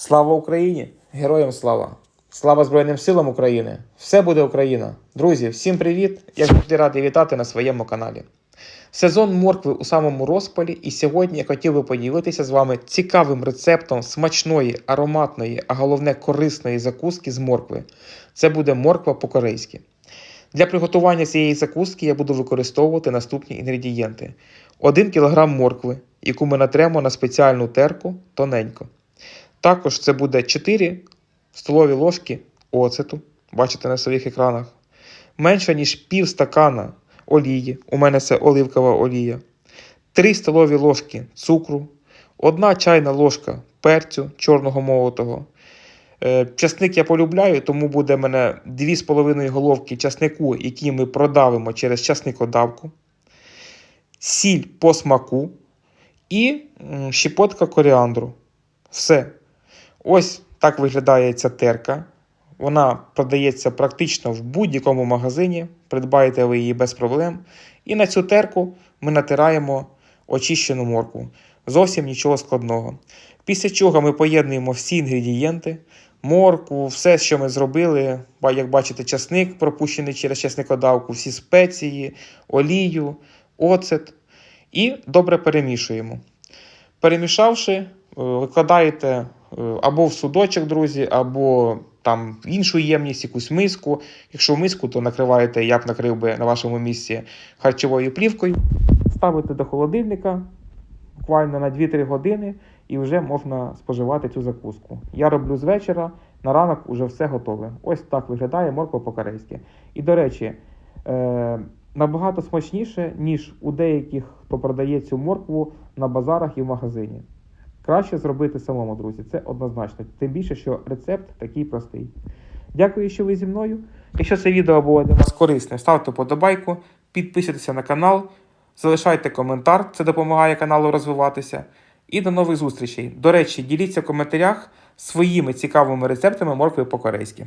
Слава Україні! Героям слава! Слава Збройним силам України! Все буде Україна! Друзі, всім привіт! Я завжди радий вітати на своєму каналі. Сезон моркви у самому розпалі, і сьогодні я хотів би поділитися з вами цікавим рецептом смачної, ароматної, а головне корисної закуски з моркви. Це буде морква по-корейськи. Для приготування цієї закуски я буду використовувати наступні інгредієнти: 1 кг моркви, яку ми натремо на спеціальну терку тоненько. Також це буде 4 столові ложки оцету, бачите на своїх екранах, менше ніж пів стакана олії, у мене це оливкова олія, 3 столові ложки цукру, 1 чайна ложка перцю чорного молотого. Е, Часник я полюбляю, тому буде в мене 2,5 головки часнику, які ми продавимо через часникодавку, сіль по смаку і щепотка коріандру. Все. Ось так виглядає ця терка. Вона продається практично в будь-якому магазині. Придбаєте ви її без проблем. І на цю терку ми натираємо очищену моркву. Зовсім нічого складного. Після чого ми поєднуємо всі інгредієнти, моркву, все, що ми зробили. Як бачите, часник пропущений через часникодавку, всі спеції, олію, оцет. І добре перемішуємо. Перемішавши, е, викладаєте або в судочок, друзі, або там іншу ємність, якусь миску. Якщо миску, то накриваєте, я б накрив би на вашому місці харчовою плівкою. Ставите до холодильника буквально на 2-3 години і вже можна споживати цю закуску. Я роблю з вечора, на ранок вже все готове. Ось так виглядає морква по-корейськи. І до речі, е, набагато смачніше, ніж у деяких, хто продає цю моркву на базарах і в магазині. Краще зробити самому, друзі, це однозначно. Тим більше, що рецепт такий простий. Дякую, що ви зі мною. Якщо це відео було для вас корисне, ставте подобайку, підписуйтеся на канал, залишайте коментар, це допомагає каналу розвиватися. І до нових зустрічей. До речі, діліться в коментарях своїми цікавими рецептами моркви по-корейськи.